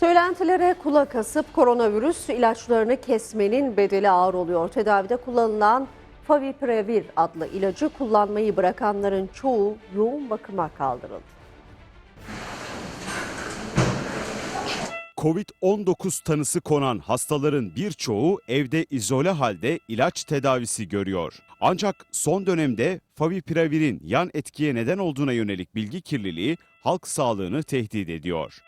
Söylentilere kulak asıp koronavirüs ilaçlarını kesmenin bedeli ağır oluyor. Tedavide kullanılan Favipiravir adlı ilacı kullanmayı bırakanların çoğu yoğun bakıma kaldırıldı. Covid-19 tanısı konan hastaların birçoğu evde izole halde ilaç tedavisi görüyor. Ancak son dönemde Favipiravir'in yan etkiye neden olduğuna yönelik bilgi kirliliği halk sağlığını tehdit ediyor.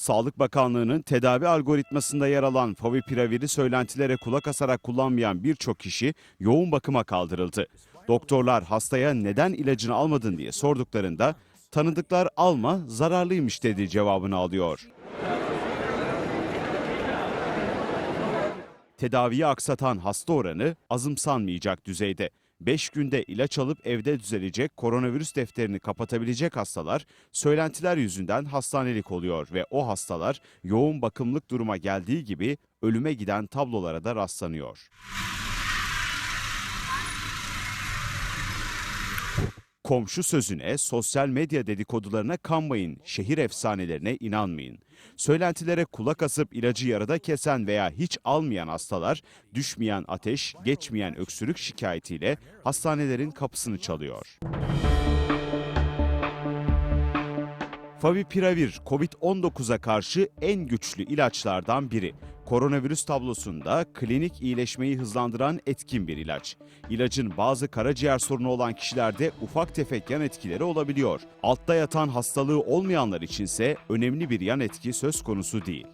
Sağlık Bakanlığı'nın tedavi algoritmasında yer alan Favipiraviri söylentilere kulak asarak kullanmayan birçok kişi yoğun bakıma kaldırıldı. Doktorlar hastaya neden ilacını almadın diye sorduklarında tanıdıklar alma zararlıymış dedi cevabını alıyor. Tedaviyi aksatan hasta oranı azımsanmayacak düzeyde. 5 günde ilaç alıp evde düzelecek koronavirüs defterini kapatabilecek hastalar söylentiler yüzünden hastanelik oluyor ve o hastalar yoğun bakımlık duruma geldiği gibi ölüme giden tablolara da rastlanıyor. Komşu sözüne, sosyal medya dedikodularına kanmayın, şehir efsanelerine inanmayın. Söylentilere kulak asıp ilacı yarıda kesen veya hiç almayan hastalar, düşmeyen ateş, geçmeyen öksürük şikayetiyle hastanelerin kapısını çalıyor. Favipiravir COVID-19'a karşı en güçlü ilaçlardan biri. Koronavirüs tablosunda klinik iyileşmeyi hızlandıran etkin bir ilaç. İlacın bazı karaciğer sorunu olan kişilerde ufak tefek yan etkileri olabiliyor. Altta yatan hastalığı olmayanlar içinse önemli bir yan etki söz konusu değil.